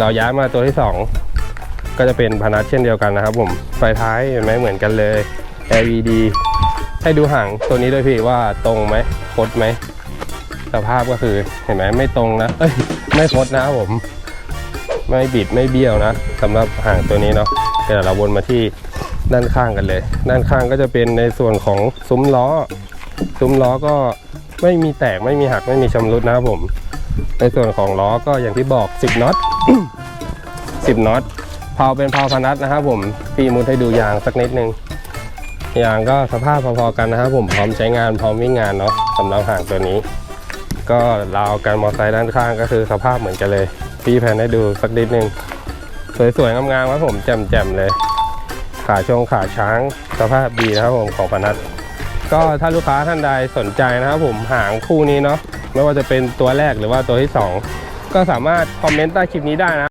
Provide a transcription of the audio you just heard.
เราย้ายมาตัวที่สองก็จะเป็นพนัสเช่นเดียวกันนะครับ ผมไฟท้ายเห็นไหมเหมือนกันเลย LED ให้ดูห่างตัวนี้ด้วยพี่ว่าตรงไหมคดไหมสภาพก็คือเห็นไหมไม่ตรงนะเอ้ยไม่คดนะครับผม ไม่บิดไม่เบี้ยวนะสำหรับห่างตัวนี้เนาะเดี๋ยวเราวนมาที่ด้านข้างกันเลย ด้านข้างก็จะเป็นในส่วนของซุ้มล้อ ซุ้มล้อก็ไม่มีแตกไม่มีหักไม่มีชำรุดนะครับผม ในส่วนของล้อก็อย่างที่บอก 10น็อต 10น็อตเพาเป็นเพาพนัสนะครับผมปีมุดให้ดูยางสักนิดนึงยางก็สภาพพอๆกันนะครับผมพร้อมใช้งานพร้อมวิ่งงานเนาะสำหรับห่างตัวนี้ ก็ราวกันมอเตอร์ไซค์ด้านข้างก็คือสภาพเหมือนกันเลยพี่แพนให้ดูสักนิดนึงสวยๆงามๆครับผมแจ่มๆเลย ขาชงขาช้างสภาพดีนะครับผมของพนัทก็ถ้าลูกค้าท่านใดสนใจนะครับผมหางคู่นี้เนาะ ไม่ว่าจะเป็นตัวแรกหรือว่าตัวที่สองก็สามารถคอมเมนต์ใต้คลิปนี้ได้นะ